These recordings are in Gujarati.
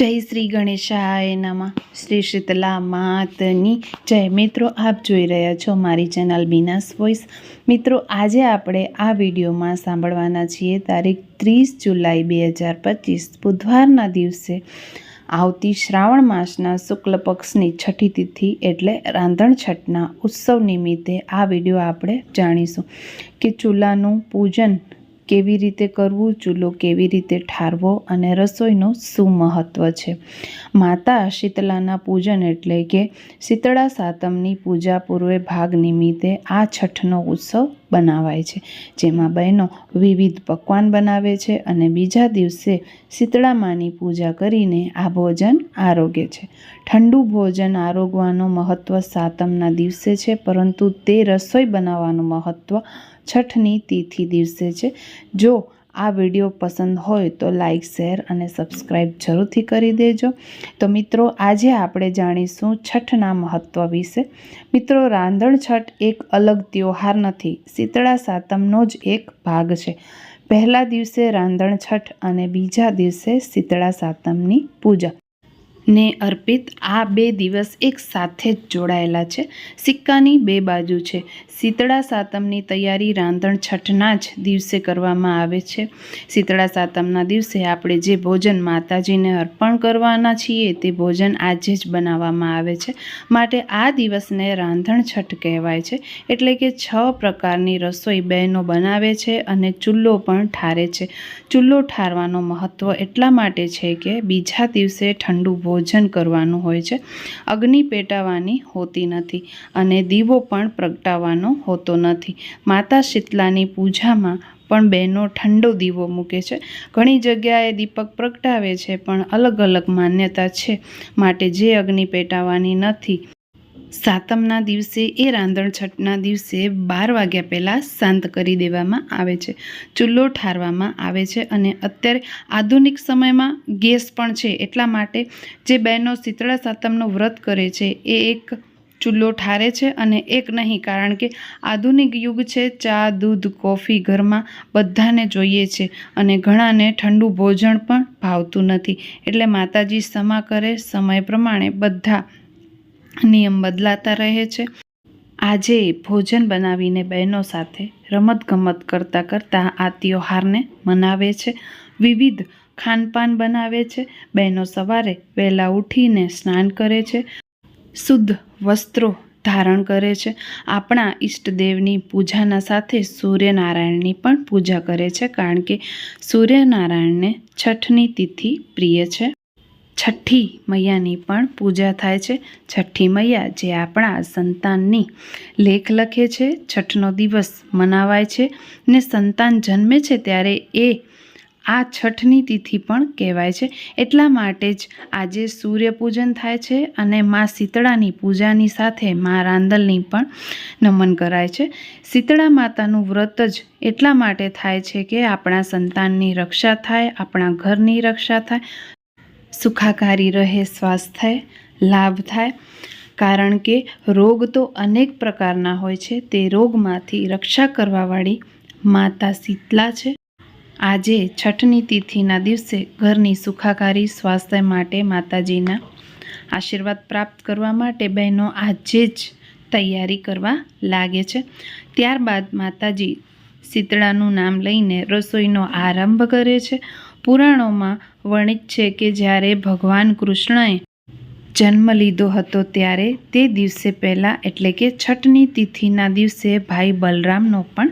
જય શ્રી ગણેશાય નમઃ. શ્રી શીતલા માતની. જય મિત્રો, આપ જોઈ રહ્યા છો મારી ચેનલ બીનાસ વોઇસ મિત્રો, આજે આપણે આ વિડીયોમાં સાંભળવાના છીએ તારીખ ત્રીસ જુલાઈ બે હજાર પચીસ, બુધવારના દિવસે આવતી શ્રાવણ માસના શુક્લ પક્ષની છઠ્ઠી તિથિ એટલે રાંધણ છઠના ઉત્સવ નિમિત્તે આ વીડિયો આપણે જાણીશું કે ચૂલાનું પૂજન કેવી રીતે કરવું, ચૂલો કેવી રીતે ઠારવો અને રસોઈનું શું મહત્ત્વ છે? માતા શીતળાના પૂજન એટલે કે શીતળા સાતમની પૂજા પૂર્વે ભાગ નિમિત્તે આ છઠનો ઉત્સવ બનાવાય છે. જેમાં બહેનો વિવિધ પકવાન બનાવે છે અને બીજા દિવસે શીતળા માની પૂજા કરીને આ ભોજન આરોગે છે. ઠંડુ ભોજન આરોગવાનું મહત્ત્વ સાતમના દિવસે છે, પરંતુ તે રસોઈ બનાવવાનું મહત્ત્વ છઠની તિથિ દિવસે છે. જો આ વીડિયો પસંદ હોય તો લાઈક, શેર અને સબસ્ક્રાઈબ જરૂરથી કરી દેજો. તો મિત્રો, આજે આપણે જાણીશું છઠના મહત્ત્વ વિશે. મિત્રો, રાંધણ છઠ એક અલગ ત્યોહાર નથી, શીતળા સાતમનો જ એક ભાગ છે. પહેલા દિવસે રાંધણ છઠ અને બીજા દિવસે શીતળા સાતમની પૂજા. ને અર્પિત આ બે દિવસ એક સાથે જ જોડાયેલા છે. સિક્કાની બે બાજુ છે. શીતળા સાતમની તૈયારી રાંધણ છઠના જ દિવસે કરવામાં આવે છે. શીતળા સાતમના દિવસે આપણે જે ભોજન માતાજીને અર્પણ કરવાના છીએ તે ભોજન આજે જ બનાવવામાં આવે છે. માટે આ દિવસને રાંધણ છઠ કહેવાય છે. એટલે કે છ પ્રકારની રસોઈ બહેનો બનાવે છે અને ચૂલ્લો પણ ઠારે છે. ચૂલ્લો ઠારવાનો મહત્ત્વ એટલા માટે છે કે બીજા દિવસે ઠંડુ ભોજન કરવાનું હોય છે. અગ્નિ પેટાવાની હોતી નથી અને દીવો પણ પ્રગટાવવાનો હોતો નથી. માતા શીતલાની પૂજામાં પણ બહેનો ઠંડો દીવો મૂકે છે. ઘણી જગ્યાએ દીપક પ્રગટાવે છે, પણ અલગ અલગ માન્યતા છે માટે જે અગ્નિ પેટાવાની નથી. સાતમના દિવસે એ રાંધણ છઠના દિવસે બાર વાગ્યા પહેલાં શાંત કરી દેવામાં આવે છે. ચૂલ્લો ઠારવામાં આવે છે અને અત્યારે આધુનિક સમયમાં ગેસ પણ છે. એટલા માટે જે બહેનો શીતળા સાતમનું વ્રત કરે છે એ એક ચૂલ્લો ઠારે છે અને એક નહીં, કારણ કે આધુનિક યુગ છે, ચા, દૂધ, કોફી ઘરમાં બધાને જોઈએ છે અને ઘણાને ઠંડુ ભોજન પણ ભાવતું નથી. એટલે માતાજી સમા કરે, સમય પ્રમાણે બધા નિયમ બદલાતા રહે છે. આજે ભોજન બનાવીને બહેનો સાથે રમતગમત કરતાં કરતાં આ ત્યોહારને મનાવે છે. વિવિધ ખાનપાન બનાવે છે. બહેનો સવારે વહેલા ઉઠીને સ્નાન કરે છે. શુદ્ધ વસ્ત્રો ધારણ કરે છે. આપણા ઈષ્ટદેવની પૂજાના સાથે સૂર્યનારાયણની પણ પૂજા કરે છે, કારણ કે સૂર્યનારાયણને છઠની તિથિ પ્રિય છે. છઠ્ઠી મૈયાની પણ પૂજા થાય છે. છઠ્ઠી મૈયા જે આપણા સંતાનની લેખ લખે છે, છઠનો દિવસ મનાવાય છે ને સંતાન જન્મે છે ત્યારે એ આ છઠની તિથિ પણ કહેવાય છે. એટલા માટે જ આજે સૂર્યપૂજન થાય છે અને મા શીતળાની પૂજાની સાથે મા રાંદલની પણ નમન કરાય છે. શીતળા માતાનું વ્રત જ એટલા માટે થાય છે કે આપણા સંતાનની રક્ષા થાય, આપણા ઘરની રક્ષા થાય. સુખાકારી રહે સ્વાસ્થ્ય લાભ થાય. કારણ કે રોગ તો અનેક પ્રકારના હોય છે. તે રોગમાંથી રક્ષા કરવાવાળી માતા શીતલા છે. આજે છઠની તિથિના દિવસે ઘરની સુખાકારી સ્વાસ્થ્ય માટે માતાજીના આશીર્વાદ પ્રાપ્ત કરવા માટે બહેનો આજે જ તૈયારી કરવા લાગે છે. ત્યારબાદ માતાજી શીતળાનું નામ લઈને રસોઈનો આરંભ કરે છે. પુરાણોમાં વર્ણિત છે કે જ્યારે ભગવાન કૃષ્ણએ જન્મ લીધો હતો ત્યારે તે દિવસે પહેલાં, એટલે કે છઠની તિથિના દિવસે, ભાઈ બલરામનો પણ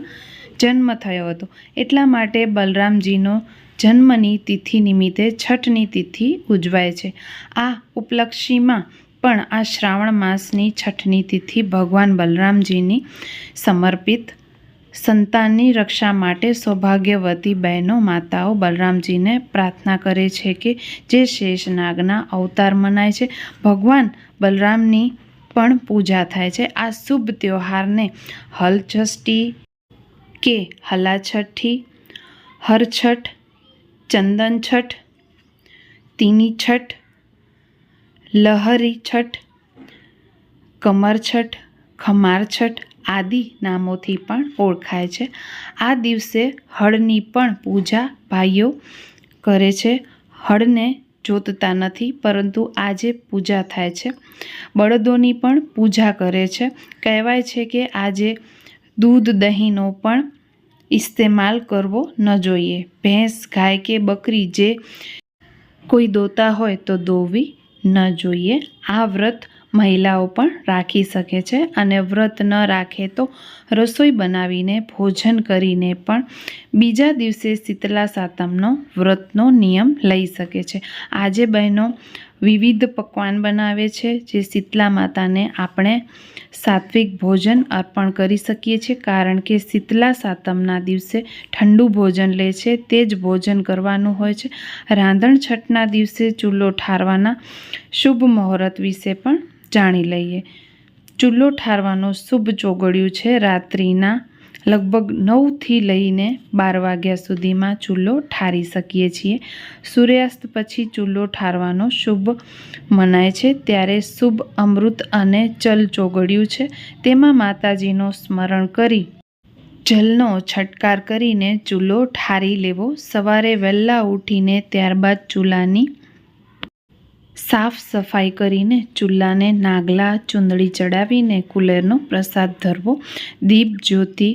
જન્મ થયો હતો. એટલા માટે બલરામજીનો જન્મની તિથિ નિમિત્તે છઠની તિથિ ઉજવાય છે. આ ઉપલક્ષીમાં પણ આ શ્રાવણ માસની છઠની તિથિ ભગવાન બલરામજીની સમર્પિત સંતાનની રક્ષા માટે સૌભાગ્યવતી બહેનો માતાઓ બલરામજીને પ્રાર્થના કરે છે કે જે શેષનાગના અવતાર મનાય છે. ભગવાન બલરામની પણ પૂજા થાય છે. આ શુભ તહેવારને હલછષ્ઠી કે હલાછઠ્ઠી હરછઠ ચંદન છઠ તીની છઠ લહરી છઠ કમર છઠ ખમાર છઠ આદિ નામોથી પણ ઓળખાય છે. આ દિવસે હળની પણ પૂજા ભાઈઓ કરે છે. હળને જોતતા નથી, પરંતુ આજે પૂજા થાય છે. બળદોની પણ પૂજા કરે છે. કહેવાય છે કે આજે દૂધ દહીંનો પણ ઇસ્તેમાલ કરવો ન જોઈએ. ભેંસ, ગાય કે બકરી જે કોઈ દોતા હોય તો દોવી ન જોઈએ. આ વ્રત મહિલાઓ પણ રાખી શકે છે અને વ્રત ન રાખે તો રસોઈ બનાવીને ભોજન કરીને પણ બીજા દિવસે શીતલા સાતમનો વ્રતનો નિયમ લઈ શકે છે. આજે બહેનો વિવિધ પકવાન બનાવે છે જે શીતલા માતાને આપણે સાત્વિક ભોજન અર્પણ કરી શકીએ છીએ કારણ કે શીતલા સાતમના દિવસે ઠંડુ ભોજન લે છે, તે જ ભોજન કરવાનું હોય છે. રાંધણ છઠના દિવસે ચૂલો ઠારવાના શુભ મુહૂર્ત વિશે પણ જાણી લઈએ. ચૂલો ઠારવાનો શુભ ચોગડિયું છે રાત્રિના લગભગ નવથી લઈને બાર વાગ્યા સુધીમાં ચૂલો ઠારી શકીએ છીએ. સૂર્યાસ્ત પછી ચૂલો ઠારવાનો શુભ મનાય છે. ત્યારે શુભ અમૃત અને ચલ ચોગડ્યું છે. તેમાં માતાજીનો સ્મરણ કરી, જલનો છટકાર કરીને ચૂલો ઠારી લેવો. સવારે વહેલા ઉઠીને ત્યારબાદ ચૂલાની સાફ સફાઈ કરીને ચૂલાને નાગલા ચૂંદડી ચડાવીને કુલેરનો પ્રસાદ ધરવો, દીપ જ્યોતિ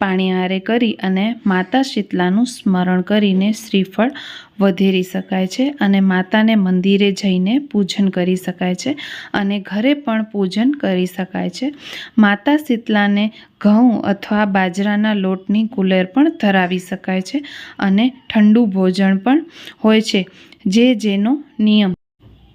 પાણી આરે કરી અને માતા શીતલાનું સ્મરણ કરીને શ્રીફળ વધેરી શકાય છે અને માતાને મંદિરે જઈને પૂજન કરી શકાય છે અને ઘરે પણ પૂજન કરી શકાય છે. માતા શીતલાને ઘઉં અથવા બાજરાના લોટની કુલેર પણ ધરાવી શકાય છે અને ઠંડુ ભોજન પણ હોય છે, જે જેનો નિયમ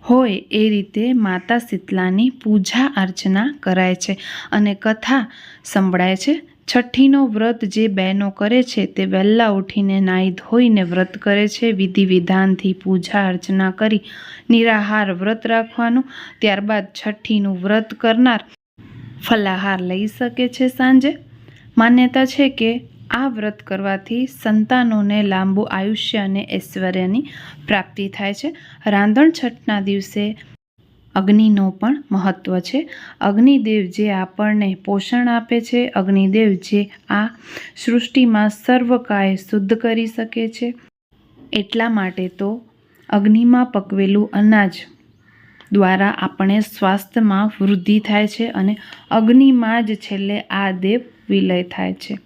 હોય એ રીતે માતા શીતલાની પૂજા અર્ચના કરાય છે અને કથા સંભળાય છે. છઠ્ઠીનો વ્રત જે બહેનો કરે છે તે વહેલા ઉઠીને નાહી ધોઈને વ્રત કરે છે. વિધિ વિધાનથી પૂજા અર્ચના કરી નિરાહાર વ્રત રાખવાનું. ત્યારબાદ છઠ્ઠીનું વ્રત કરનાર ફલાહાર લઈ શકે છે સાંજે. માન્યતા છે કે આ વ્રત કરવાથી સંતાનોને લાંબુ આયુષ્ય અને ઐશ્વર્યની પ્રાપ્તિ થાય છે. રાંધણ છઠના દિવસે અગ્નિનો પણ મહત્ત્વ છે. અગ્નિદેવ જે આપણને પોષણ આપે છે, અગ્નિદેવ જે આ સૃષ્ટિમાં સર્વકાય શુદ્ધ કરી શકે છે. એટલા માટે તો અગ્નિમાં પકવેલું અનાજ દ્વારા આપણે સ્વાસ્થ્યમાં વૃદ્ધિ થાય છે અને અગ્નિમાં જ છેલ્લે આ દેવ વિલય થાય છે.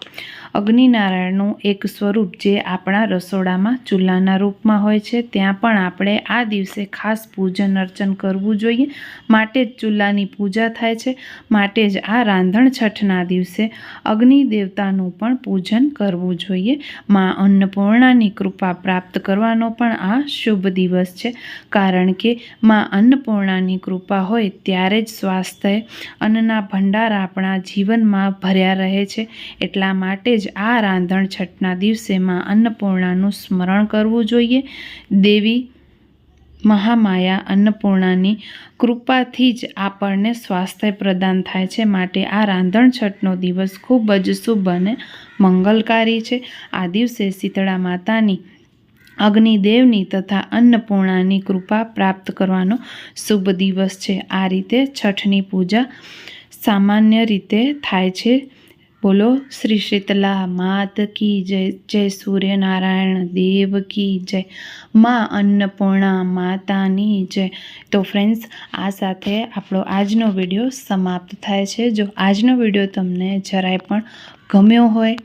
અગ્નિનારાયણનું એક સ્વરૂપ જે આપણા રસોડામાં ચૂલાના રૂપમાં હોય છે, ત્યાં પણ આપણે આ દિવસે ખાસ પૂજન અર્ચન કરવું જોઈએ. માટે જ ચૂલાની પૂજા થાય છે, માટે જ આ રાંધણ છઠના દિવસે અગ્નિ દેવતાનું પણ પૂજન કરવું જોઈએ. માં અન્નપૂર્ણાની કૃપા પ્રાપ્ત કરવાનો પણ આ શુભ દિવસ છે, કારણ કે માં અન્નપૂર્ણાની કૃપા હોય ત્યારે જ સ્વાસ્થ્ય, અન્નના ભંડાર આપણા જીવનમાં ભર્યા રહે છે. એટલા માટે જ આ રાંધણ છઠના દિવસેમાં અન્નપૂર્ણાનું સ્મરણ કરવું જોઈએ. દેવી મહામાયા અન્નપૂર્ણાની કૃપાથી જ આપણને સ્વાસ્થ્ય પ્રદાન થાય છે. માટે આ રાંધણ છઠનો દિવસ ખૂબ જ શુભ અને મંગલકારી છે. આ દિવસે શીતળા માતાની અગ્નિદેવની તથા અન્નપૂર્ણાની કૃપા પ્રાપ્ત કરવાનો શુભ દિવસ છે. આ રીતે છઠની પૂજા સામાન્ય રીતે થાય છે. બોલો, શ્રી શીતલા માત કી જય જય સૂર્યનારાયણ દેવ કી જય, મા અન્નપૂર્ણા માતાની જય. તો ફ્રેન્ડ્સ આ સાથે આપણો આજનો વીડિયો સમાપ્ત થાય છે. જો આજનો વીડિયો તમને જરાય પણ ગમ્યો હોય,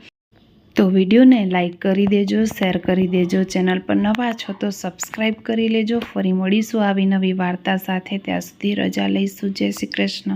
તો વિડીયોને લાઇક કરી દેજો શેર કરી દેજો ચેનલ પર નવા છો તો સબસ્ક્રાઈબ કરી લેજો. ફરી મળીશું આવી નવી વાર્તા સાથે. ત્યાં સુધી રજા લઈશું. જય શ્રી કૃષ્ણ.